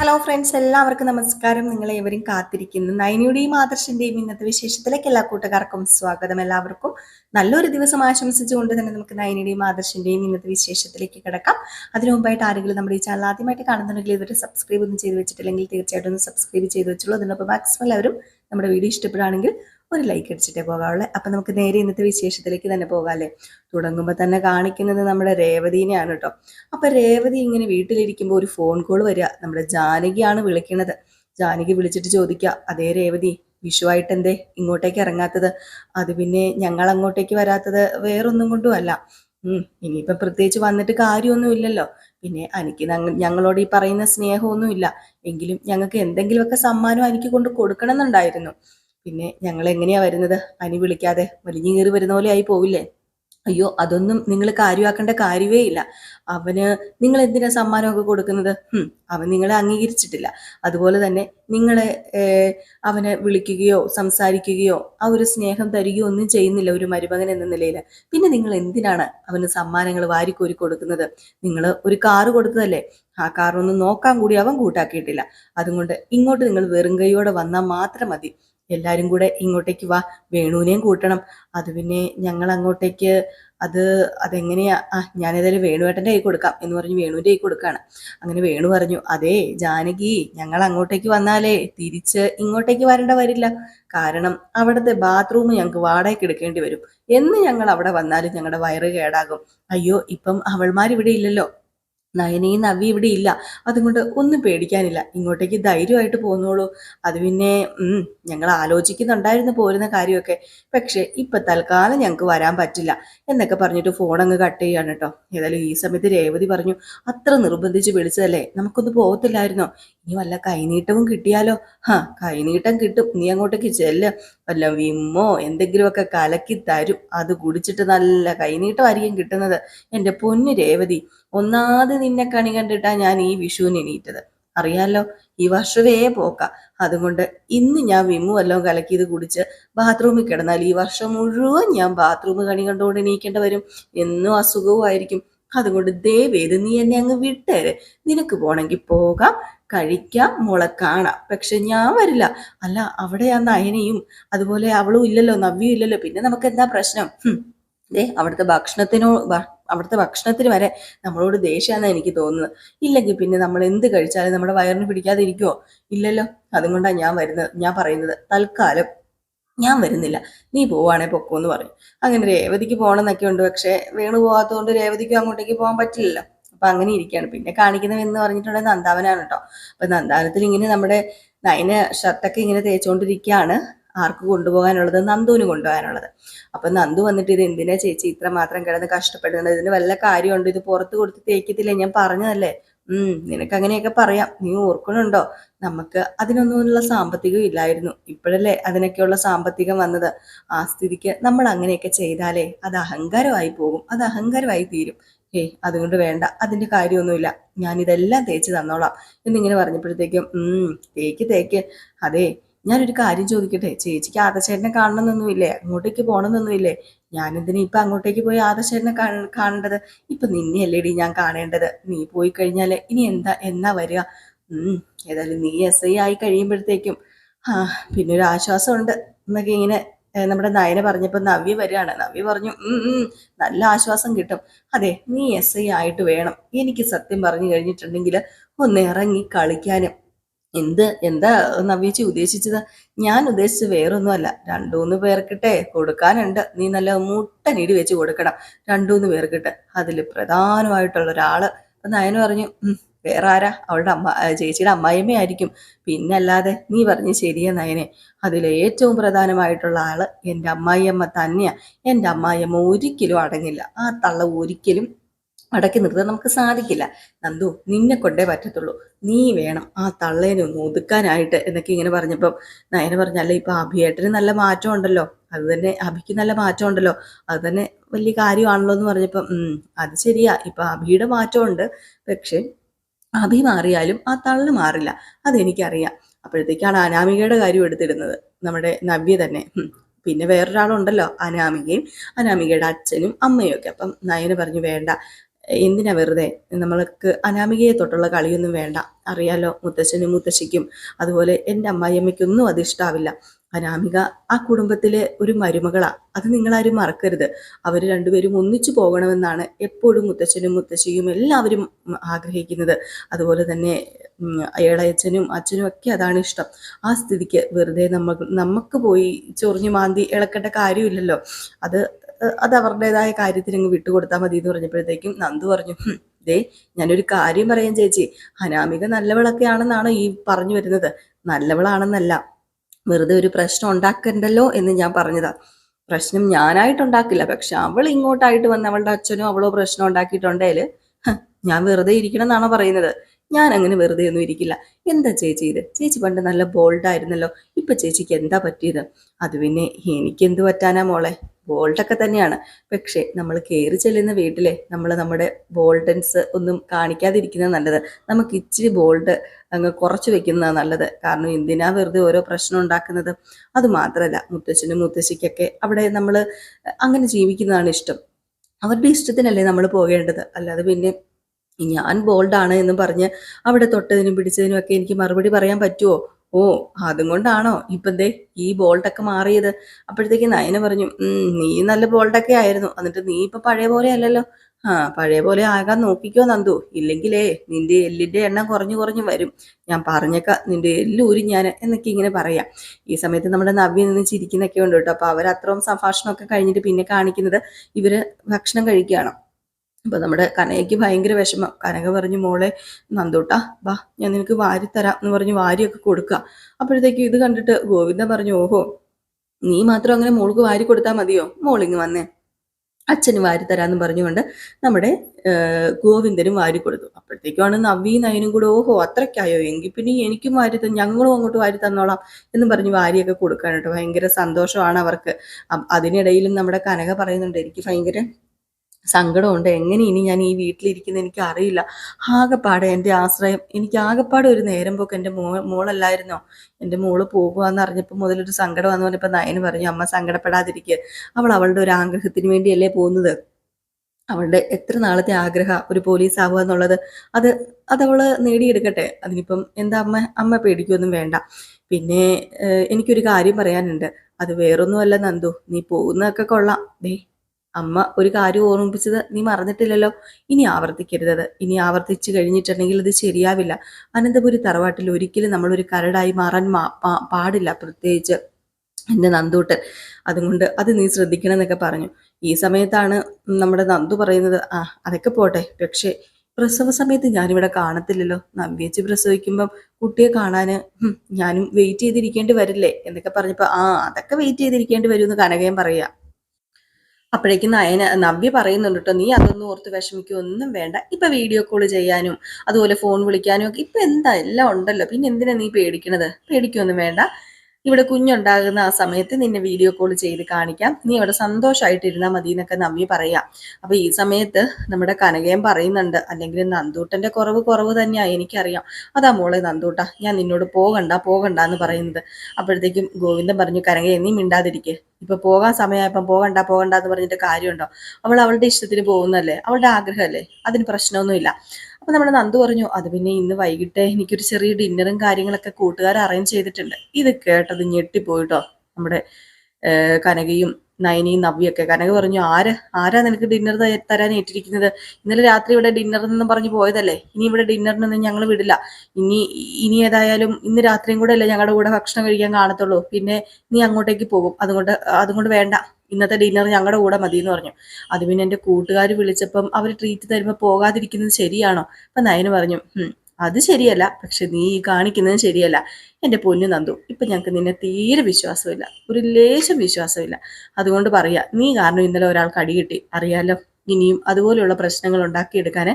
Hello friends എല്ലാവർക്കും നമസ്കാരം. നിങ്ങളെ ഏവരും കാത്തിരിക്കുന്നു. നൈനിയുടെയും ആദർശന്റെയും ഇന്നത്തെ വിശേഷത്തിലേക്ക് എല്ലാ കൂട്ടുകാർക്കും സ്വാഗതം എല്ലാവർക്കും. നല്ലൊരു ദിവസം ആശംസിച്ചുകൊണ്ട് തന്നെ നമുക്ക് നൈനിയുടെയും ആദർശന്റെയും ഇന്നത്തെ വിശേഷത്തിലേക്ക് കിടക്കാം. അതിനു മുമ്പായിട്ട് ആരെങ്കിലും നമ്മുടെ ഈ ചാനൽ ആദ്യമായിട്ട് കാണുന്നുണ്ടെങ്കിൽ ഇതുവരെ സബ്സ്ക്രൈബ് ഒന്നും ചെയ്ത് വെച്ചിട്ടില്ലെങ്കിൽ തീർച്ചയായിട്ടും ഒന്ന് സബ്സ്ക്രൈബ് ചെയ്ത് വെച്ചുള്ളൂ അതിനൊപ്പം മാക്സിമം എല്ലാവരും നമ്മുടെ വീഡിയോ ഇഷ്ടപ്പെടുകയാണെങ്കിൽ ഒരു ലൈക്ക് അടിച്ചിട്ടേ പോകാവുള്ളൂ. അപ്പം നമുക്ക് നേരെ ഇന്നത്തെ വിശേഷത്തിലേക്ക് തന്നെ പോകാമല്ലേ തുടങ്ങുമ്പോൾ തന്നെ കാണിക്കുന്നത് നമ്മുടെ രേവതീനെയാണ് കേട്ടോ അപ്പം രേവതി ഇങ്ങനെ വീട്ടിലിരിക്കുമ്പോൾ ഒരു ഫോൺ കോൾ വരിക. നമ്മുടെ ജാനകിയാണ് വിളിക്കുന്നത് ജാനകി വിളിച്ചിട്ട് ചോദിക്കുക അതേ രേവതി വിഷുവായിട്ട് എന്തേ ഇങ്ങോട്ടേക്ക് ഇറങ്ങാത്തത്? അത് പിന്നെ ഞങ്ങൾ അങ്ങോട്ടേക്ക് വരാത്തത് വേറൊന്നും കൊണ്ടും അല്ല. ഉം ഇനിയിപ്പം പ്രത്യേകിച്ച് വന്നിട്ട് കാര്യമൊന്നും ഇല്ലല്ലോ. പിന്നെ എനിക്ക് ഞങ്ങളോട് ഈ പറയുന്ന സ്നേഹമൊന്നും ഇല്ല. എങ്കിലും ഞങ്ങൾക്ക് എന്തെങ്കിലുമൊക്കെ സമ്മാനം എനിക്ക് കൊണ്ട് കൊടുക്കണം എന്നുണ്ടായിരുന്നു പിന്നെ ഞങ്ങൾ എങ്ങനെയാ വരുന്നത്? പനി വിളിക്കാതെ വലിഞ്ഞു കയറി വരുന്ന പോലെ ആയി പോവില്ലേ? അയ്യോ അതൊന്നും നിങ്ങൾ കാര്യമാക്കേണ്ട കാര്യമേ ഇല്ല. അവന് നിങ്ങൾ എന്തിനാ സമ്മാനമൊക്കെ കൊടുക്കുന്നത്? അവൻ നിങ്ങളെ അംഗീകരിച്ചിട്ടില്ല. അതുപോലെ തന്നെ നിങ്ങളെ അവനെ വിളിക്കുകയോ സംസാരിക്കുകയോ ആ ഒരു സ്നേഹം തരികയോ ഒന്നും ചെയ്യുന്നില്ല ഒരു മരുമകൻ എന്ന നിലയിൽ. പിന്നെ നിങ്ങൾ എന്തിനാണ് അവന് സമ്മാനങ്ങൾ വാരിക്കോരി കൊടുക്കുന്നത്? നിങ്ങൾ ഒരു കാറ് കൊടുത്തതല്ലേ? ആ കാറൊന്നും നോക്കാൻ കൂടി അവൻ കൂട്ടാക്കിയിട്ടില്ല. അതുകൊണ്ട് ഇങ്ങോട്ട് നിങ്ങൾ വെറും കൈയോടെ വന്നാൽ മാത്രം മതി. എല്ലാവരും കൂടെ ഇങ്ങോട്ടേക്ക് വാ. വേണുവിനെയും കൂട്ടണം. അത് പിന്നെ ഞങ്ങൾ അങ്ങോട്ടേക്ക് അത് അതെങ്ങനെയാ? ആ ഞാനേതായാലും വേണുവേട്ടന്റെ കൈ കൊടുക്കാം എന്ന് പറഞ്ഞ് വേണുവിന്റെ കൈ കൊടുക്കാണ്. അങ്ങനെ വേണു പറഞ്ഞു അതേ ജാനകി ഞങ്ങൾ അങ്ങോട്ടേക്ക് വന്നാലേ തിരിച്ച് ഇങ്ങോട്ടേക്ക് വരേണ്ട വരില്ല. കാരണം അവിടുത്തെ ബാത്റൂം ഞങ്ങൾക്ക് വാടകയ്ക്ക് എടുക്കേണ്ടി വരും. എന്ന് ഞങ്ങൾ അവിടെ വന്നാലും ഞങ്ങളുടെ വയറ് കേടാകും. അയ്യോ ഇപ്പം അവൾമാർ ഇവിടെ ഇല്ലല്ലോ. നയനയും നവ്യ ഇവിടെ ഇല്ല. അതുകൊണ്ട് ഒന്നും പേടിക്കാനില്ല. ഇങ്ങോട്ടേക്ക് ധൈര്യമായിട്ട് പോന്നോളൂ അത് പിന്നെ ഞങ്ങൾ ആലോചിക്കുന്നുണ്ടായിരുന്നു പോരുന്ന കാര്യമൊക്കെ. പക്ഷേ ഇപ്പൊ തൽക്കാലം ഞങ്ങൾക്ക് വരാൻ പറ്റില്ല എന്നൊക്കെ പറഞ്ഞിട്ട് ഫോൺ അങ്ങ് കട്ട് ചെയ്യാണ് കേട്ടോ ഏതായാലും ഈ സമയത്ത് രേവതി പറഞ്ഞു അത്ര നിർബന്ധിച്ച് വിളിച്ചതല്ലേ? നമുക്കൊന്ന് പോകത്തില്ലായിരുന്നോ ഇനി വല്ല കൈനീട്ടവും കിട്ടിയാലോ? ഹാ കൈനീട്ടം കിട്ടും. നീ അങ്ങോട്ടേക്ക് ചെല്ല്. വല്ല വിമ്മോ എന്തെങ്കിലുമൊക്കെ കലക്കി തരും. അത് കുടിച്ചിട്ട് നല്ല കൈനീട്ടമായിരിക്കും കിട്ടുന്നത്. എന്റെ പൊന്നു രേവതി ഒന്നാതെ നിന്നെ കണി കണ്ടിട്ടാ ഞാൻ ഈ വിഷുവിന് എണീറ്റത്. അറിയാലോ ഈ വർഷവേ പോക്ക. അതുകൊണ്ട് ഇന്ന് ഞാൻ വിമ്മു വല്ലതും കലക്കിയത് കുടിച്ച് ബാത്റൂമിൽ കിടന്നാൽ ഈ വർഷം മുഴുവൻ ഞാൻ ബാത്റൂം കണി കണ്ടുകൊണ്ട് എണീക്കേണ്ടി വരും. എന്നും അസുഖവുമായിരിക്കും അതുകൊണ്ട് ദയവേത് നീ എന്നെ അങ്ങ് വിട്ടേരെ. നിനക്ക് പോണെങ്കിൽ പോകാം കഴിക്കാം മുള കാണാം. പക്ഷെ ഞാൻ വരില്ല. അല്ല അവിടെ ആ നയനയും അതുപോലെ അവളും ഇല്ലല്ലോ നവ്യും ഇല്ലല്ലോ. പിന്നെ നമുക്ക് എന്താ പ്രശ്നം. ദേ അവിടുത്തെ ഭക്ഷണത്തിനോ അവിടുത്തെ ഭക്ഷണത്തിന് വരെ നമ്മളോട് ദേഷ്യമാണെന്ന് എനിക്ക് തോന്നുന്നത്. ഇല്ലെങ്കിൽ പിന്നെ നമ്മൾ എന്ത് കഴിച്ചാലും നമ്മുടെ വയറിന് പിടിക്കാതെ ഇരിക്കുമോ ഇല്ലല്ലോ അതുകൊണ്ടാണ് ഞാൻ വരുന്നത് ഞാൻ പറയുന്നത്. തൽക്കാലം ഞാൻ വരുന്നില്ല. നീ പോവാണേ പൊക്കോ എന്ന് പറയും. അങ്ങനെ രേവതിക്ക് പോകണമെന്നൊക്കെ ഉണ്ട്. പക്ഷേ വേണു പോകാത്തതുകൊണ്ട് രേവതിക്കും അങ്ങോട്ടേക്ക് പോകാൻ പറ്റില്ലല്ലോ. അപ്പൊ അങ്ങനെ ഇരിക്കുകയാണ്. പിന്നെ കാണിക്കുന്നത് എന്ന് പറഞ്ഞിട്ടുണ്ടെങ്കിൽ നന്ദാവനാണ് കേട്ടോ. അപ്പൊ നന്ദാവനത്തിൽ ഇങ്ങനെ നമ്മുടെ നയന ഷർട്ടൊക്കെ ഇങ്ങനെ തേച്ചുകൊണ്ടിരിക്കുകയാണ്. ആർക്ക് കൊണ്ടുപോകാനുള്ളത്? നന്ദുവിന് കൊണ്ടുപോകാനുള്ളത്. അപ്പൊ നന്ദു വന്നിട്ട് ഇത് എന്തിനാ ചേച്ചി ഇത്ര മാത്രം കിടന്ന് കഷ്ടപ്പെടുന്നത്? ഇതിന് വല്ല കാര്യമുണ്ട്? ഇത് പുറത്ത് കൊടുത്ത് തേക്കത്തില്ലേ? ഞാൻ പറഞ്ഞതല്ലേ? ഉം നിനക്ക് അങ്ങനെയൊക്കെ പറയാം. നീ ഓർക്കണുണ്ടോ? നമുക്ക് അതിനൊന്നുമുള്ള സാമ്പത്തികം ഇല്ലായിരുന്നു. ഇപ്പോഴല്ലേ അതിനൊക്കെയുള്ള സാമ്പത്തികം വന്നത്? ആ സ്ഥിതിക്ക് നമ്മൾ അങ്ങനെയൊക്കെ ചെയ്താലേ അത് അഹങ്കാരമായി പോകും. അത് അഹങ്കാരമായി തീരും. ഏയ് അതുകൊണ്ട് വേണ്ട. അതിന്റെ കാര്യമൊന്നുമില്ല. ഞാൻ ഇതെല്ലാം തേച്ച് തന്നോളാം. എന്നിങ്ങനെ പറഞ്ഞപ്പോഴത്തേക്കും ഉം തേക്ക് തേക്ക്. അതെ ഞാനൊരു കാര്യം ചോദിക്കട്ടെ? ചേച്ചിക്ക് ആദശേരനെ കാണണമെന്നൊന്നുമില്ലേ? അങ്ങോട്ടേക്ക് പോകണമെന്നൊന്നുമില്ലേ? ഞാനെന്തിനാ ഇപ്പൊ അങ്ങോട്ടേക്ക് പോയി ആദശേരനെ കാണ്- കാണേണ്ടത്? ഇപ്പൊ നിന്നെയല്ലേടി ഞാൻ കാണേണ്ടത്? നീ പോയി കഴിഞ്ഞാൽ ഇനി എന്താ എന്നാ വരിക? ഏതായാലും നീ എസ് ഐ ആയി കഴിയുമ്പോഴത്തേക്കും. ആ പിന്നെ ഒരു ആശ്വാസമുണ്ട്. എന്നൊക്കെ ഇങ്ങനെ നമ്മുടെ നയന പറഞ്ഞപ്പോ നവ്യ വരികയാണ്. നവ്യ പറഞ്ഞു നല്ല ആശ്വാസം കിട്ടും. അതെ നീ എസ് ഐ ആയിട്ട് വേണം. എനിക്ക് സത്യം പറഞ്ഞു കഴിഞ്ഞിട്ടുണ്ടെങ്കിൽ ഒന്ന് ഇറങ്ങി കളിക്കാനും. എന്ത് എന്താ നവീജി ഉദ്ദേശിച്ചത്? ഞാൻ ഉദ്ദേശിച്ചത് വേറൊന്നുമല്ല. രണ്ടൂന്ന് പേർക്കിട്ടെ കൊടുക്കാനുണ്ട്. നീ നല്ല മുട്ടനിടി വെച്ച് കൊടുക്കണം. രണ്ടൂന്ന് പേർക്കിട്ട്. അതിൽ പ്രധാനമായിട്ടുള്ള ഒരാൾ. നയന് പറഞ്ഞു "ഉം, വേറെ ആരാ അവളുടെ അമ്മ ചേച്ചിയുടെ അമ്മായിമ്മയായിരിക്കും പിന്നെ അല്ലാതെ നീ പറഞ്ഞ് ശരിയാ നയനെ. അതിൽ ഏറ്റവും പ്രധാനമായിട്ടുള്ള ആൾ എന്റെ അമ്മായിയമ്മ തന്നെയാ. എന്റെ അമ്മായിയമ്മ ഒരിക്കലും അടങ്ങില്ല. ആ തള്ള ഒരിക്കലും അടക്കി നിർത്താൻ നമുക്ക് സാധിക്കില്ല. നന്ദു നിന്നെ കൊണ്ടേ പറ്റത്തുള്ളൂ. നീ വേണം ആ തള്ളേനെ ഒന്ന് ഒതുക്കാനായിട്ട് എന്നൊക്കെ ഇങ്ങനെ പറഞ്ഞപ്പം നയന പറഞ്ഞല്ലേ ഇപ്പൊ അഭിയേട്ടന് നല്ല മാറ്റം ഉണ്ടല്ലോ. അത് തന്നെ അഭിക്ക് നല്ല മാറ്റം ഉണ്ടല്ലോ. അത് തന്നെ വലിയ കാര്യമാണല്ലോ എന്ന് പറഞ്ഞപ്പം അത് ശരിയാ. ഇപ്പൊ അഭിയുടെ മാറ്റമുണ്ട്. പക്ഷെ അഭി മാറിയാലും ആ തള്ളു മാറില്ല. അതെനിക്കറിയാം. അപ്പോഴത്തേക്കാണ് അനാമികയുടെ കാര്യം എടുത്തിടുന്നത്. നമ്മുടെ നവ്യ തന്നെ. പിന്നെ വേറൊരാളുണ്ടല്ലോ അനാമികയും അനാമികയുടെ അച്ഛനും അമ്മയും ഒക്കെ അപ്പം നയന പറഞ്ഞു വേണ്ട. എന്തിനാ വെറുതെ? നമ്മൾക്ക് അനാമികയെ തൊട്ടുള്ള കളിയൊന്നും വേണ്ട. അറിയാലോ മുത്തശ്ശനും മുത്തശ്ശിക്കും. അതുപോലെ എന്റെ അമ്മായിയമ്മയ്ക്കൊന്നും അത് ഇഷ്ടാവില്ല. അനാമിക ആ കുടുംബത്തിലെ ഒരു മരുമകളാ. അത് നിങ്ങളാരും മറക്കരുത്. അവർ രണ്ടുപേരും ഒന്നിച്ചു പോകണമെന്നാണ് എപ്പോഴും മുത്തച്ഛനും മുത്തശ്ശിയും എല്ലാവരും ആഗ്രഹിക്കുന്നത്. അതുപോലെ തന്നെ ഇളയച്ചനും അച്ഛനും ഒക്കെ അതാണ് ഇഷ്ടം. ആ സ്ഥിതിക്ക് വെറുതെ നമ്മൾ നമുക്ക് പോയി ചൊറിഞ്ഞു മാന്തി ഇളക്കേണ്ട കാര്യമില്ലല്ലോ. അത് അത് അവരുടേതായ കാര്യത്തിന് അങ്ങ് വിട്ടുകൊടുത്താൽ മതി എന്ന് പറഞ്ഞപ്പോഴത്തേക്കും നന്ദു പറഞ്ഞു ദേ ഞാനൊരു കാര്യം പറയാൻ ചേച്ചി. അനാമിക നല്ലവളൊക്കെ ആണെന്നാണ് ഈ പറഞ്ഞു വരുന്നത്. നല്ലവളാണെന്നല്ല. വെറുതെ ഒരു പ്രശ്നം ഉണ്ടാക്കണ്ടല്ലോ എന്ന് ഞാൻ പറഞ്ഞതാ. പ്രശ്നം ഞാനായിട്ടുണ്ടാക്കില്ല. പക്ഷെ അവൾ ഇങ്ങോട്ടായിട്ട് വന്ന് അവളുടെ അച്ഛനോ അവളോ പ്രശ്നം ഉണ്ടാക്കിയിട്ടുണ്ടെങ്കിൽ ഞാൻ വെറുതെ ഇരിക്കണം എന്നാണോ പറയുന്നത്. ഞാൻ അങ്ങനെ വെറുതെ ഒന്നും ഇരിക്കില്ല. എന്താ ചേച്ചി ഇത്? ചേച്ചി പണ്ട് നല്ല ബോൾഡായിരുന്നല്ലോ ഇപ്പൊ ചേച്ചിക്ക് എന്താ പറ്റിയത്? അത് പിന്നെ എനിക്കെന്ത് പറ്റാനാ മോളെ? ബോൾഡൊക്കെ തന്നെയാണ്. പക്ഷേ നമ്മൾ കയറി ചെല്ലുന്ന വീട്ടിലെ നമ്മൾ നമ്മുടെ ബോൾഡൻസ് ഒന്നും കാണിക്കാതിരിക്കുന്നത് നല്ലത്. നമുക്ക് ഇച്ചിരി ബോൾഡ് അങ്ങ് കുറച്ച് വെക്കുന്നതാണ് നല്ലത്. കാരണം എന്തിനാ വെറുതെ ഓരോ പ്രശ്നം ഉണ്ടാക്കുന്നത്? അതുമാത്രമല്ല മുത്തശ്ശനും മുത്തശ്ശിക്കൊക്കെ അവിടെ നമ്മൾ അങ്ങനെ ജീവിക്കുന്നതാണ് ഇഷ്ടം. അവരുടെ ഇഷ്ടത്തിനല്ലേ നമ്മൾ പോകേണ്ടത്. അല്ലാതെ പിന്നെ ഞാൻ ബോൾഡാണ് എന്ന് പറഞ്ഞ് അവിടെ തൊട്ടതിനും പിടിച്ചതിനും ഒക്കെ എനിക്ക് മറുപടി പറയാൻ പറ്റുമോ ഓ അതും കൊണ്ടാണോ? ഇപ്പം ദേ ഈ ബോൾട്ടൊക്കെ മാറിയത്. അപ്പോഴത്തേക്ക് നയന പറഞ്ഞു നീ നല്ല ബോൾട്ടൊക്കെ ആയിരുന്നു. എന്നിട്ട് നീ ഇപ്പം പഴയ പോലെ അല്ലല്ലോ. ആ പഴയ പോലെ ആകാൻ നോക്കിക്കോ നന്ദു. ഇല്ലെങ്കിലേ നിന്റെ എല്ലിന്റെ എണ്ണം കുറഞ്ഞു കുറഞ്ഞു വരും. ഞാൻ പറഞ്ഞേക്ക നിന്റെ എല്ലൂരി ഞാൻ എന്നൊക്കെ ഇങ്ങനെ പറയാം. ഈ സമയത്ത് നമ്മുടെ നവ്യ നിന്ന് ചിരിക്കുന്നൊക്കെ ഉണ്ട് കേട്ടോ. അപ്പൊ അവർ അത്രയും സംഭാഷണമൊക്കെ കഴിഞ്ഞിട്ട് പിന്നെ കാണിക്കുന്നത് ഇവർ ഭക്ഷണം കഴിക്കുകയാണ്. അപ്പൊ നമ്മുടെ കനകയ്ക്ക് ഭയങ്കര വിഷമം. കനക പറഞ്ഞു മോളെ നന്ദൂട്ടാ വാ ഞാൻ നിനക്ക് വാരി തരാം എന്ന് പറഞ്ഞ് വാരിയൊക്കെ കൊടുക്കുക. അപ്പോഴത്തേക്ക് ഇത് കണ്ടിട്ട് ഗോവിന്ദ പറഞ്ഞു ഓഹോ നീ മാത്രം അങ്ങനെ മോൾക്ക് വാരി കൊടുത്താൽ മതിയോ? മോളിങ് വന്നേ. അച്ഛന് വാരി തരാന്ന് പറഞ്ഞുകൊണ്ട് നമ്മുടെ ഗോവിന്ദനും വാരി കൊടുത്തു. അപ്പോഴത്തേക്കുമാണ് നവീ നയനും കൂടെ ഓഹോ അത്രയ്ക്കായോ? എങ്കിൽ പിന്നെ എനിക്കും വാരി തന്നെ ഞങ്ങളും അങ്ങോട്ട് വാരി തന്നോളാം എന്ന് പറഞ്ഞ് വാരിയൊക്കെ കൊടുക്കാനായിട്ട് ഭയങ്കര സന്തോഷമാണ് അവർക്ക്. അതിനിടയിലും നമ്മുടെ കനക പറയുന്നുണ്ട് എനിക്ക് ഭയങ്കര സങ്കടമുണ്ട്. എങ്ങനെ ഇനി ഞാൻ ഈ വീട്ടിലിരിക്കുന്ന എനിക്ക് അറിയില്ല ആകെപ്പാടെ എന്റെ ആശ്രയം എനിക്ക് ആകെപ്പാടെ ഒരു നേരം പോക്ക് എന്റെ മോ മോളല്ലായിരുന്നോ? എന്റെ മോൾ പോകുകയെന്ന് അറിഞ്ഞപ്പോൾ മുതലൊരു സങ്കടം എന്ന് പറഞ്ഞപ്പോൾ നയന് പറഞ്ഞു അമ്മ സങ്കടപ്പെടാതിരിക്കുക അവൾ അവളുടെ ഒരു ആഗ്രഹത്തിന് വേണ്ടിയല്ലേ പോകുന്നത്. അവളുടെ എത്ര നാളത്തെ ആഗ്രഹ ഒരു പോലീസ് ആവുക എന്നുള്ളത് അത് അതവൾ നേടിയെടുക്കട്ടെ. അതിനിപ്പം എന്താ അമ്മ അമ്മ പേടിക്കൊന്നും വേണ്ട. പിന്നെ എനിക്കൊരു കാര്യം പറയാനുണ്ട്. അത് വേറൊന്നുമല്ല നന്ദു. നീ പോകുന്നതൊക്കെ കൊള്ളാം. ദേ അമ്മ ഒരു കാര്യം ഓർമ്മിപ്പിച്ചത് നീ മറന്നിട്ടില്ലല്ലോ? ഇനി ആവർത്തിക്കരുതത്. ഇനി ആവർത്തിച്ചു കഴിഞ്ഞിട്ടുണ്ടെങ്കിൽ ഇത് ശരിയാവില്ല. അനന്തപുരി തറവാട്ടിൽ ഒരിക്കലും നമ്മൾ ഒരു കരടായി മാറാൻ പാടില്ല പ്രത്യേകിച്ച് എന്റെ നന്ദൂട്ട്. അതുകൊണ്ട് അത് നീ ശ്രദ്ധിക്കണം എന്നൊക്കെ പറഞ്ഞു. ഈ സമയത്താണ് നമ്മുടെ നന്ദു പറയുന്നത് ആ അതൊക്കെ പോട്ടെ. പക്ഷേ പ്രസവ സമയത്ത് ഞാനിവിടെ കാണത്തില്ലല്ലോ. നമ്പിയച്ച് പ്രസവിക്കുമ്പം കുട്ടിയെ കാണാൻ ഞാനും വെയിറ്റ് ചെയ്തിരിക്കേണ്ടി വരില്ലേ? എന്നൊക്കെ പറഞ്ഞപ്പോൾ ആ അതൊക്കെ വെയിറ്റ് ചെയ്തിരിക്കേണ്ടി വരുമെന്ന് കനകയും പറയാ അപ്പോഴേക്കും നയന നവ്യ പറയുന്നുണ്ട് കേട്ടോ നീ അതൊന്നും ഓർത്ത് വിഷമിക്കൊന്നും വേണ്ട. ഇപ്പൊ വീഡിയോ കോൾ ചെയ്യാനും അതുപോലെ ഫോൺ വിളിക്കാനും ഒക്കെ ഇപ്പൊ എന്താ എല്ലാം ഉണ്ടല്ലോ. പിന്നെ എന്തിനാ നീ പേടിക്കണത്? പേടിക്കൊന്നും വേണ്ട. ഇവിടെ കുഞ്ഞുണ്ടാകുന്ന ആ സമയത്ത് നിന്നെ വീഡിയോ കോൾ ചെയ്ത് കാണിക്കാം. നീ അവിടെ സന്തോഷമായിട്ടിരുന്നാൽ മതി എന്നൊക്കെ നവ്യ പറയാം. അപ്പൊ ഈ സമയത്ത് നമ്മുടെ കനകയും പറയുന്നുണ്ട് അല്ലെങ്കിൽ നന്ദൂട്ടന്റെ കുറവ് കുറവ് തന്നെയാ എനിക്കറിയാം. അതാ മോളെ നന്ദൂട്ട ഞാൻ നിന്നോട് പോകണ്ട പോകണ്ട എന്ന് പറയുന്നത്. അപ്പോഴത്തേക്കും ഗോവിന്ദൻ പറഞ്ഞു കനകയെ നീ മിണ്ടാതിരിക്കെ. ഇപ്പൊ പോകാൻ സമയമായപ്പം പോകണ്ട പോകണ്ട എന്ന് പറഞ്ഞിട്ട് കാര്യമുണ്ടോ? അവൾ അവളുടെ ഇഷ്ടത്തിന് പോകുന്നല്ലേ അവളുടെ ആഗ്രഹമല്ലേ? അതിന് പ്രശ്നമൊന്നുമില്ല. അപ്പൊ നമ്മൾ നന്ദു പറഞ്ഞു അത് പിന്നെ ഇന്ന് വൈകിട്ട് എനിക്കൊരു ചെറിയ ഡിന്നറും കാര്യങ്ങളൊക്കെ കൂട്ടുകാർ അറേഞ്ച് ചെയ്തിട്ടുണ്ട്. ഇത് കേട്ടത് ഞെട്ടിപ്പോയിട്ടോ നമ്മുടെ കനകയും നയനിയും നവ്യൊക്കെ. കനക പറഞ്ഞു ആര് ആരാ നിനക്ക് ഡിന്നർ തരാൻ ഏറ്റിരിക്കുന്നത്? ഇന്നലെ രാത്രി ഇവിടെ ഡിന്നർ എന്നും പറഞ്ഞു പോയതല്ലേ? ഇനി ഇവിടെ ഡിന്നറിനൊന്നും ഞങ്ങൾ വിടില്ല. ഇനി ഇനി ഏതായാലും ഇന്ന് രാത്രിയും കൂടെ അല്ലേ ഞങ്ങളുടെ കൂടെ ഭക്ഷണം കഴിക്കാൻ കാണത്തുള്ളൂ. പിന്നെ നീ അങ്ങോട്ടേക്ക് പോകും. അതുകൊണ്ട് അതുകൊണ്ട് വേണ്ട. ഇന്നത്തെ ഡിന്നർ ഞങ്ങളുടെ കൂടെ മതി എന്ന് പറഞ്ഞു. അത് പിന്നെ എന്റെ കൂട്ടുകാർ വിളിച്ചപ്പം അവർ ട്രീറ്റ് തരുമ്പോൾ പോകാതിരിക്കുന്നത് ശരിയാണോ? അപ്പം നയന് പറഞ്ഞു അത് ശരിയല്ല. പക്ഷെ നീ കാണിക്കുന്നത് ശരിയല്ല. എന്റെ പൊന്നു നന്ദു ഇപ്പം ഞങ്ങൾക്ക് നിന്നെ തീരെ വിശ്വാസമില്ല. ഒരു ലേശം വിശ്വാസമില്ല. അതുകൊണ്ട് പറയാ നീ കാരണം ഇന്നലെ ഒരാൾക്ക് അടി കിട്ടി. അറിയാലോ ഇനിയും അതുപോലെയുള്ള പ്രശ്നങ്ങൾ ഉണ്ടാക്കിയെടുക്കാൻ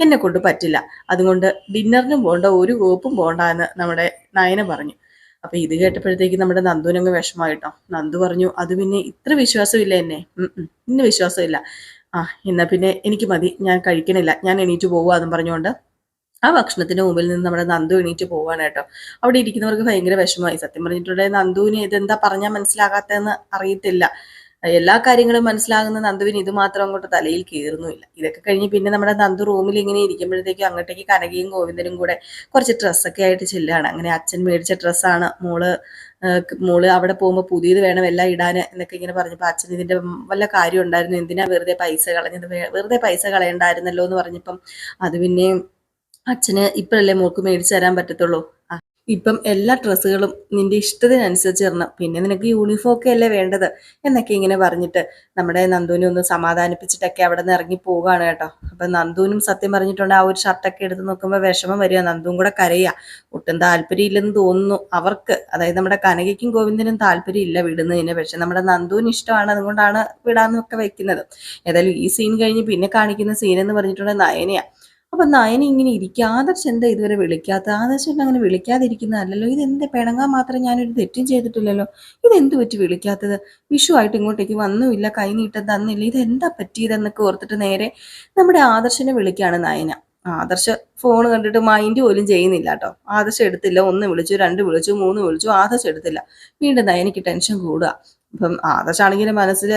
എന്നെ കൊണ്ട് പറ്റില്ല. അതുകൊണ്ട് ഡിന്നറിനും പോകണ്ട ഒരു കോപ്പും പോകണ്ട എന്ന് നമ്മുടെ നയന പറഞ്ഞു. അപ്പൊ ഇത് കേട്ടപ്പോഴത്തേക്ക് നമ്മുടെ നന്ദുവിനങ്ങ് വിഷമമായിട്ടോ. നന്ദു പറഞ്ഞു അത് പിന്നെ ഇത്ര വിശ്വാസമില്ല എന്നെ. ഇന്ന് വിശ്വാസമില്ല. ആ എന്നാ പിന്നെ എനിക്ക് മതി. ഞാൻ കഴിക്കണില്ല. ഞാൻ എണീറ്റ് പോകുക പറഞ്ഞുകൊണ്ട് ആ ഭക്ഷണത്തിന് മുമ്പിൽ നിന്ന് നമ്മുടെ നന്ദു എണീറ്റ് പോവാണ് കേട്ടോ. അവിടെ ഇരിക്കുന്നവർക്ക് ഭയങ്കര വിഷമമായി. സത്യം പറഞ്ഞിട്ടുണ്ടെങ്കിൽ നന്ദുവിന് ഇതെന്താ പറഞ്ഞാൽ മനസ്സിലാകാത്തതെന്ന് അറിയത്തില്ല. എല്ലാ കാര്യങ്ങളും മനസ്സിലാകുന്ന നന്ദുവിന് ഇത് മാത്രം അങ്ങോട്ട് തലയിൽ കീറുന്നുമില്ല ഇതൊക്കെ കഴിഞ്ഞ് പിന്നെ നമ്മുടെ നന്ദു റൂമിൽ ഇങ്ങനെ ഇരിക്കുമ്പോഴത്തേക്കും അങ്ങോട്ടേക്ക് കനകയും ഗോവിന്ദനും കൂടെ കുറച്ച് ഡ്രസ്സൊക്കെ ആയിട്ട് ചെല്ലുകയാണ്. അങ്ങനെ അച്ഛൻ മേടിച്ച ഡ്രസ്സാണ്. മോൾ മോൾ അവിടെ പോകുമ്പോൾ പുതിയത് വേണം എല്ലാം ഇടാൻ എന്നൊക്കെ ഇങ്ങനെ പറഞ്ഞപ്പോൾ അച്ഛൻ ഇതിന്റെ വല്ല കാര്യം ഉണ്ടായിരുന്നു എന്തിനാ വെറുതെ പൈസ കളഞ്ഞത്? വെറുതെ പൈസ കളയണ്ടായിരുന്നല്ലോ എന്ന് പറഞ്ഞപ്പം അത് പിന്നെ അച്ഛന് ഇപ്പോഴല്ലേ മോൾക്ക് മേടിച്ചു തരാൻ പറ്റത്തുള്ളൂ? ഇപ്പം എല്ലാ ഡ്രസ്സുകളും നിന്റെ ഇഷ്ടത്തിനനുസരിച്ച് തരണം. പിന്നെ നിനക്ക് യൂണിഫോം ഒക്കെ അല്ലേ വേണ്ടത്? എന്നൊക്കെ ഇങ്ങനെ പറഞ്ഞിട്ട് നമ്മുടെ നന്ദുവിനെ ഒന്ന് സമാധാനിപ്പിച്ചിട്ടൊക്കെ അവിടെ നിന്ന് ഇറങ്ങി പോവുകയാണ് കേട്ടോ. അപ്പം നന്ദുവിനും സത്യം പറഞ്ഞിട്ടുണ്ട് ആ ഒരു ഷർട്ടൊക്കെ എടുത്ത് നോക്കുമ്പോൾ വിഷമം വരിക. നന്ദുവും കൂടെ കരയുക ഒട്ടും താല്പര്യമില്ലെന്ന് തോന്നുന്നു അവർക്ക്. അതായത് നമ്മുടെ കനകയ്ക്കും ഗോവിന്ദനും താല്പര്യമില്ല വിടുന്നതിന്. പക്ഷെ നമ്മുടെ നന്ദുവിന് ഇഷ്ടമാണ് അതുകൊണ്ടാണ് വിടാന്നൊക്കെ വെക്കുന്നത്. ഏതായാലും ഈ സീൻ കഴിഞ്ഞ് പിന്നെ കാണിക്കുന്ന സീൻ എന്ന് പറഞ്ഞിട്ടുണ്ടെങ്കിൽ നയനയാണ് അപ്പൊ നയന ഇങ്ങനെ ഇരിക്കുക ആദർശ് എന്താ ഇതുവരെ വിളിക്കാത്ത ആദർശ് അങ്ങനെ വിളിക്കാതിരിക്കുന്നതല്ലല്ലോ. ഇതെന്ത് പിണങ്ങാൻ മാത്രം ഞാനൊരു തെറ്റും ചെയ്തിട്ടില്ലല്ലോ. ഇതെന്ത് പറ്റി വിളിക്കാത്തത്? വിഷുവായിട്ട് ഇങ്ങോട്ടേക്ക് വന്നുമില്ല കൈ നീട്ടം തന്നില്ല. ഇതെന്താ പറ്റിയതെന്നൊക്കെ ഓർത്തിട്ട് നേരെ നമ്മുടെ ആദർശനെ വിളിക്കുകയാണ് നയന. ആദർശ ഫോൺ കണ്ടിട്ട് മൈൻഡ് പോലും ചെയ്യുന്നില്ല കേട്ടോ. ആദർശം എടുത്തില്ല. ഒന്ന് വിളിച്ചു രണ്ട് വിളിച്ചു മൂന്ന് വിളിച്ചു. ആദർശം എടുത്തില്ല. വീണ്ടും നയനയ്ക്ക് ടെൻഷൻ കൂടുക. ഇപ്പം ആദർശാണെങ്കിൽ മനസ്സിൽ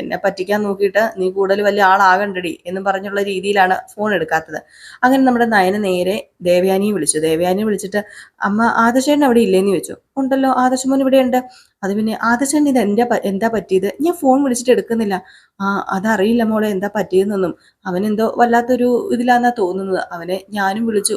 എന്നെ പറ്റിക്കാൻ നോക്കിയിട്ട് നീ കൂടുതൽ വലിയ ആളാകണ്ടടി എന്ന് പറഞ്ഞുള്ള രീതിയിലാണ് ഫോൺ എടുക്കാത്തത്. അങ്ങനെ നമ്മുടെ നയന നേരെ ദേവയാനിയെ വിളിച്ചു. ദേവയാനിയെ വിളിച്ചിട്ട് അമ്മ ആദർശേട്ടൻ അവിടെ ഇല്ലേന്ന് ചോദിച്ചു. ഉണ്ടല്ലോ ആദർശമോൻ ഇവിടെ ഉണ്ട് അത് പിന്നെ ആദർശൻ ഇത് എന്റെ എന്താ പറ്റിയത്? ഞാൻ ഫോൺ വിളിച്ചിട്ട് എടുക്കുന്നില്ല. ആ അതറിയില്ല മോളെ എന്താ പറ്റിയതെന്നൊന്നും. എന്തോ വല്ലാത്തൊരു ഇതിലാന്നാ തോന്നുന്നത്. അവനെ ഞാനും വിളിച്ചു.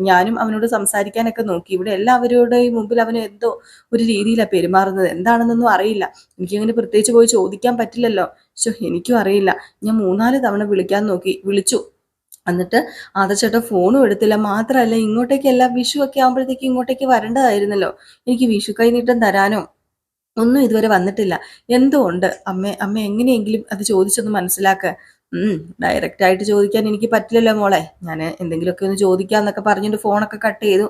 ഞാനും അവനോട് സംസാരിക്കാനൊക്കെ നോക്കി. ഇവിടെ എല്ലാവരുടെയും മുമ്പിൽ അവന് എന്തോ ഒരു രീതിയിലാണ് പെരുമാറുന്നത്. എന്താണെന്നൊന്നും അറിയില്ല. എനിക്കങ്ങനെ പ്രത്യേകിച്ച് പോയി ചോദിക്കാൻ പറ്റില്ലല്ലോ. ശോ എനിക്കും അറിയില്ല. ഞാൻ മൂന്നാൽ തവണ വിളിക്കാൻ നോക്കി. വിളിച്ചു. എന്നിട്ട് ആദർശേട്ടൻ ഫോണും എടുത്തില്ല. മാത്രമല്ല ഇങ്ങോട്ടേക്കല്ല വിഷു ഒക്കെ ആകുമ്പോഴത്തേക്ക് ഇങ്ങോട്ടേക്ക് വരേണ്ടതായിരുന്നല്ലോ. എനിക്ക് വിഷു കൈനീട്ടം തരാനോ? ഒന്നും ഇതുവരെ വന്നിട്ടില്ല. എന്തുകൊണ്ട്? അമ്മ അമ്മ എങ്ങനെയെങ്കിലും അത് ചോദിച്ചൊന്ന് മനസ്സിലാക്ക. ഡയറക്റ്റ് ആയിട്ട് ചോദിക്കാൻ എനിക്ക് പറ്റില്ലല്ലോ മോളെ. ഞാൻ എന്തെങ്കിലുമൊക്കെ ഒന്ന് ചോദിക്കാന്നൊക്കെ പറഞ്ഞിട്ട് ഫോണൊക്കെ കട്ട് ചെയ്തു.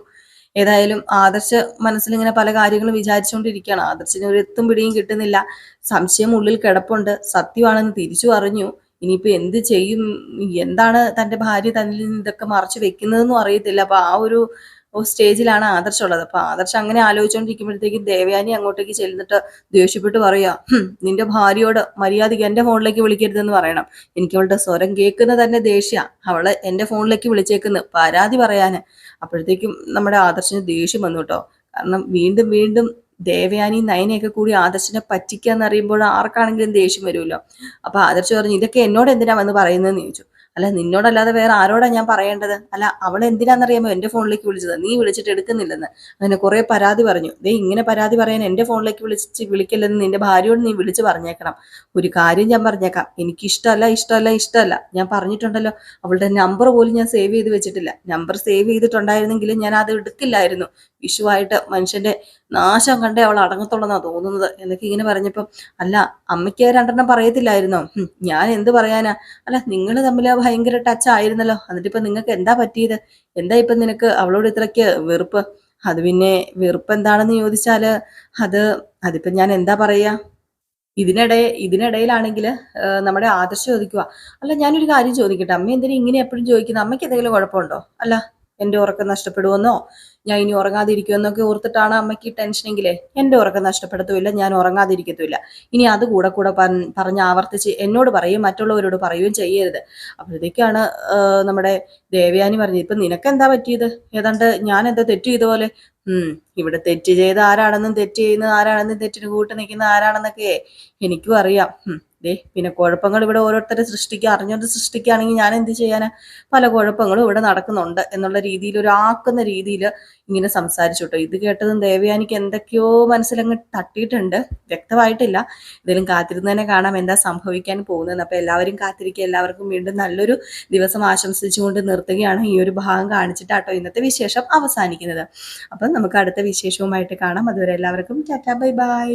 ഏതായാലും ആദർശ മനസ്സിലിങ്ങനെ പല കാര്യങ്ങളും വിചാരിച്ചുകൊണ്ടിരിക്കുകയാണ് ആദർശിന് ഒരു എത്തും പിടിയും കിട്ടുന്നില്ല. സംശയം ഉള്ളിൽ കിടപ്പുണ്ട്. സത്യമാണെന്ന് തിരിച്ചു അറിഞ്ഞു. ഇനിയിപ്പോ എന്ത് ചെയ്യും? എന്താണ് തന്റെ ഭാര്യ തന്നിൽ ഇതൊക്കെ മറച്ചു വെക്കുന്നതെന്നും അറിയത്തില്ല. അപ്പൊ ആ ഒരു സ്റ്റേജിലാണ് ആദർശം ഉള്ളത് അപ്പൊ ആദർശം അങ്ങനെ ആലോചിച്ചുകൊണ്ടിരിക്കുമ്പോഴത്തേക്ക് ദേവയാനി അങ്ങോട്ടേക്ക് ചെല്ലുന്നിട്ട് ദേഷ്യപ്പെട്ട് പറയാ നിന്റെ ഭാര്യയോട് മര്യാദയ്ക്ക് എന്റെ ഫോണിലേക്ക് വിളിക്കരുതെന്ന് പറയണം. എനിക്ക് അവളുടെ സ്വരം കേൾക്കുന്ന തന്നെ ദേഷ്യ. അവൾ എന്റെ ഫോണിലേക്ക് വിളിച്ചേക്കുന്നു. പരാതി പറയാന്. അപ്പോഴത്തേക്കും നമ്മുടെ ആദർശന് ദേഷ്യം വന്നു കേട്ടോ. കാരണം വീണ്ടും വീണ്ടും ദേവയാനി നയനയൊക്കെ കൂടി ആദർശിനെ പറ്റിക്കാന്ന് അറിയുമ്പോൾ ആർക്കാണെങ്കിലും ദേഷ്യം വരുമല്ലോ. അപ്പൊ ആദർശ് പറഞ്ഞു ഇതൊക്കെ എന്നോട് എന്തിനാ വന്ന് പറയുന്നതെന്ന് ചോദിച്ചു. അല്ല നിന്നോടല്ലാതെ വേറെ ആരോടാ ഞാൻ പറയേണ്ടത്? അല്ല അവൾ എന്തിനാണെന്നറിയാമോ എന്റെ ഫോണിലേക്ക് വിളിച്ചത്? നീ വിളിച്ചിട്ട് എടുക്കുന്നില്ലെന്ന്. അങ്ങനെ കുറേ പരാതി പറഞ്ഞു. ദേ ഇങ്ങനെ പരാതി പറയാൻ എന്റെ ഫോണിലേക്ക് വിളിച്ച് വിളിക്കില്ലെന്ന് നിന്റെ ഭാര്യയോട് നീ വിളിച്ച് പറഞ്ഞേക്കണം. ഒരു കാര്യം ഞാൻ പറഞ്ഞേക്കാം. എനിക്ക് ഇഷ്ടമല്ല ഇഷ്ടമല്ല ഇഷ്ടമല്ല ഞാൻ പറഞ്ഞിട്ടുണ്ടല്ലോ അവളുടെ നമ്പർ പോലും ഞാൻ സേവ് ചെയ്ത് വെച്ചിട്ടില്ല. നമ്പർ സേവ് ചെയ്തിട്ടുണ്ടായിരുന്നെങ്കിൽ ഞാൻ അത് എടുക്കില്ലായിരുന്നു വിഷുവായിട്ട് മനുഷ്യന്റെ നാശം കണ്ടേ അവൾ അടങ്ങത്തുള്ളതാ തോന്നുന്നത്. എന്നൊക്കെ ഇങ്ങനെ പറഞ്ഞപ്പം അല്ല അമ്മയ്ക്ക് രണ്ടെണ്ണം പറയത്തില്ലായിരുന്നോ? ഞാൻ എന്ത് പറയാനാ? അല്ല നിങ്ങൾ തമ്മിൽ ഭയങ്കര ടച്ച് ആയിരുന്നല്ലോ. എന്നിട്ട് ഇപ്പൊ നിങ്ങൾക്ക് എന്താ പറ്റിയത്? എന്താ ഇപ്പൊ നിനക്ക് അവളോട് ഇത്രയ്ക്ക് വെറുപ്പ്? അത് പിന്നെ വെറുപ്പ് എന്താണെന്ന് ചോദിച്ചാൽ അത് അതിപ്പോ ഞാൻ എന്താ പറയാ? ഇതിനിടെ ഇതിനിടയിലാണെങ്കിൽ നമ്മുടെ ആദർശം ചോദിക്കുക അല്ല ഞാനൊരു കാര്യം ചോദിക്കട്ടെ. അമ്മ എന്തിനാ ഇങ്ങനെ എപ്പോഴും ചോദിക്കുന്നത് അമ്മയ്ക്ക് എന്തെങ്കിലും കുഴപ്പമുണ്ടോ? അല്ല എന്റെ ഉറക്കം നഷ്ടപ്പെടുമെന്നോ ഞാൻ ഇനി ഉറങ്ങാതിരിക്കും എന്നൊക്കെ ഓർത്തിട്ടാണ് അമ്മയ്ക്ക് ടെൻഷനെങ്കിലേ എന്റെ ഉറക്കം നഷ്ടപ്പെടുത്തുമില്ല ഞാൻ ഉറങ്ങാതിരിക്കത്തുമില്ല ഇനി അത് കൂടെ കൂടെ പറഞ്ഞ് ആവർത്തിച്ച് എന്നോട് പറയും മറ്റുള്ളവരോട് പറയുകയും ചെയ്യരുത്. അപ്പോഴത്തേക്കാണ് നമ്മുടെ ദേവയാനി പറഞ്ഞത് ഇപ്പം നിനക്ക് എന്താ പറ്റിയത്? ഏതാണ്ട് ഞാൻ എന്താ തെറ്റ് ചെയ്ത പോലെ? ഉം ഇവിടെ തെറ്റ് ചെയ്ത് ആരാണെന്നും തെറ്റ് ചെയ്യുന്നത് ആരാണെന്നും തെറ്റിന് കൂട്ട് നിൽക്കുന്ന ആരാണെന്നൊക്കെ എനിക്കും അറിയാം. ദേ പിന്നെ കുഴപ്പങ്ങൾ ഇവിടെ ഓരോരുത്തരെ സൃഷ്ടിക്കുക അറിഞ്ഞുകൊണ്ട് സൃഷ്ടിക്കുകയാണെങ്കിൽ ഞാൻ എന്ത് ചെയ്യാനാ? പല കുഴപ്പങ്ങളും ഇവിടെ നടക്കുന്നുണ്ട് എന്നുള്ള രീതിയിൽ ഒരു ആക്കുന്ന രീതിയിൽ ഇങ്ങനെ സംസാരിച്ചു കേട്ടോ. ഇത് കേട്ടതും ദേവയാനിക്ക് എന്തൊക്കെയോ മനസ്സിലങ്ങ് തട്ടിയിട്ടുണ്ട്. വ്യക്തമായിട്ടില്ല. ഇതിലും കാത്തിരുന്നതിനെ കാണാം എന്താ സംഭവിക്കാൻ പോകുന്നത് അപ്പൊ എല്ലാവരും കാത്തിരിക്കുക. എല്ലാവർക്കും വീണ്ടും നല്ലൊരു ദിവസം ആശംസിച്ചുകൊണ്ട് നിർത്തുകയാണ് ഈ ഒരു ഭാഗം കാണിച്ചിട്ടാട്ടോ ഇന്നത്തെ വിശേഷം അവസാനിക്കുന്നത്. അപ്പം നമുക്ക് അടുത്ത വിശേഷവുമായിട്ട് കാണാം. അതുവരെ എല്ലാവർക്കും ടാറ്റാ ബൈ ബൈ.